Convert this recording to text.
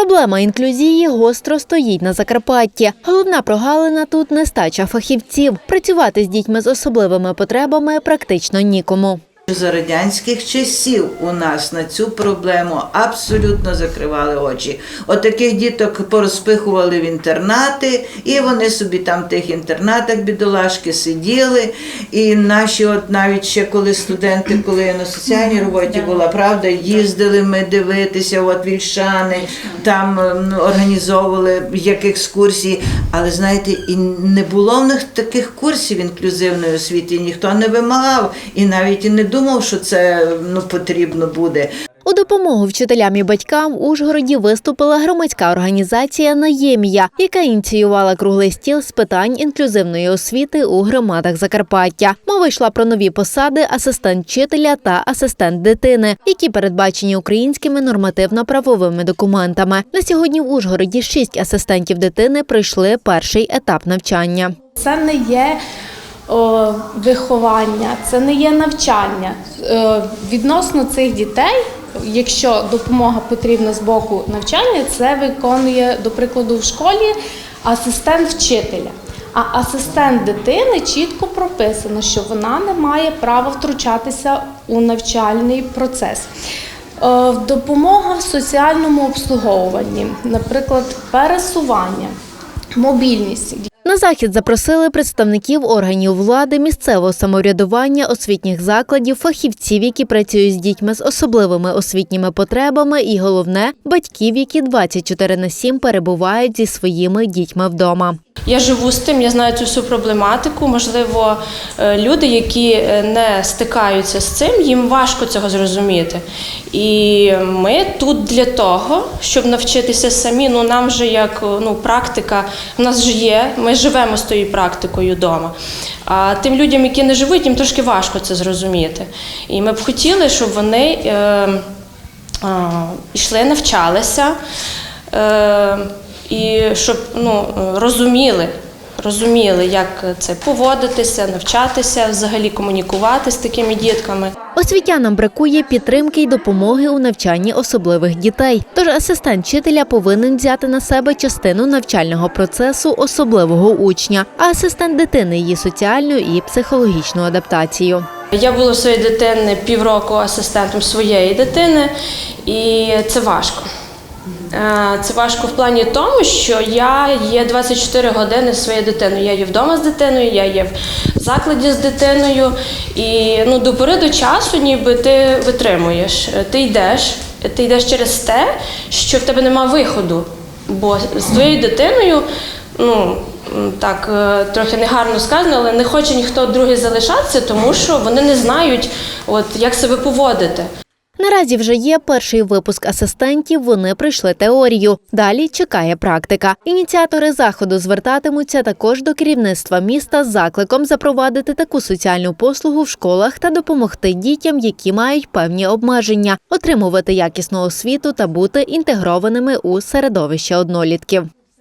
Проблема інклюзії гостро стоїть на Закарпатті. Головна прогалина тут нестача фахівців. Працювати з дітьми з особливими потребами практично нікому. За радянських часів у нас на цю проблему абсолютно закривали очі. От таких діток порозпихували в інтернати, і вони собі там в тих інтернатах бідолашки сиділи. І наші, от навіть ще коли студенти, коли я на соціальній роботі була, правда, їздили ми дивитися, от вільшани, там організовували як екскурсії. Але знаєте, і не було в них таких курсів інклюзивної освіти, ніхто не вимагав і навіть і не думав, що це ну, потрібно буде. У допомогу вчителям і батькам в Ужгороді виступила громадська організація Наємія, яка ініціювала круглий стіл з питань інклюзивної освіти у громадах Закарпаття. Мова йшла про нові посади асистент вчителя та асистент дитини, які передбачені українськими нормативно-правовими документами. На сьогодні в Ужгороді шість асистентів дитини пройшли перший етап навчання. Це не є виховання, це не є навчання. Е, відносно цих дітей, якщо допомога потрібна з боку навчання, це виконує, до прикладу, в школі асистент вчителя. А асистент дитини чітко прописано, що вона не має права втручатися у навчальний процес. Е, Допомога в соціальному обслуговуванні, наприклад, пересування, мобільність. На захід запросили представників органів влади, місцевого самоврядування, освітніх закладів, фахівців, які працюють з дітьми з особливими освітніми потребами, і головне батьків, які 24 на 7 перебувають зі своїми дітьми вдома. Я живу з тим, я знаю цю всю проблематику. Можливо, е, люди, які е, не стикаються з цим, їм важко цього зрозуміти. І ми тут для того, щоб навчитися самі. Ну нам вже як ну, практика, в нас вже є. Ми живемо з тою практикою вдома. А тим людям, які не живуть, їм трошки важко це зрозуміти. І ми б хотіли, щоб вони е, е, йшли, навчалися. Е, і щоб ну, розуміли, розуміли, як це поводитися, навчатися, взагалі комунікувати з такими дітками. Освітянам бракує підтримки й допомоги у навчанні особливих дітей. Тож асистент вчителя повинен взяти на себе частину навчального процесу особливого учня, а асистент дитини її соціальну і психологічну адаптацію. Я була своєї дитини півроку асистентом своєї дитини, і це важко. Е, Це важко в плані тому, що я є 24 години своєю дитиною. Я є вдома з дитиною, я є в закладі з дитиною. І ну, до пори до часу ніби ти витримуєш. Ти йдеш, ти йдеш через те, що в тебе нема виходу. Бо з твоєю дитиною, ну так е, трохи негарно сказано, але не хоче ніхто другий залишатися, тому що вони не знають, от як себе поводити. Наразі вже є перший випуск асистентів. Вони пройшли теорію. Далі чекає практика. Ініціатори заходу звертатимуться також до керівництва міста з закликом запровадити таку соціальну послугу в школах та допомогти дітям, які мають певні обмеження, отримувати якісну освіту та бути інтегрованими у середовище однолітків.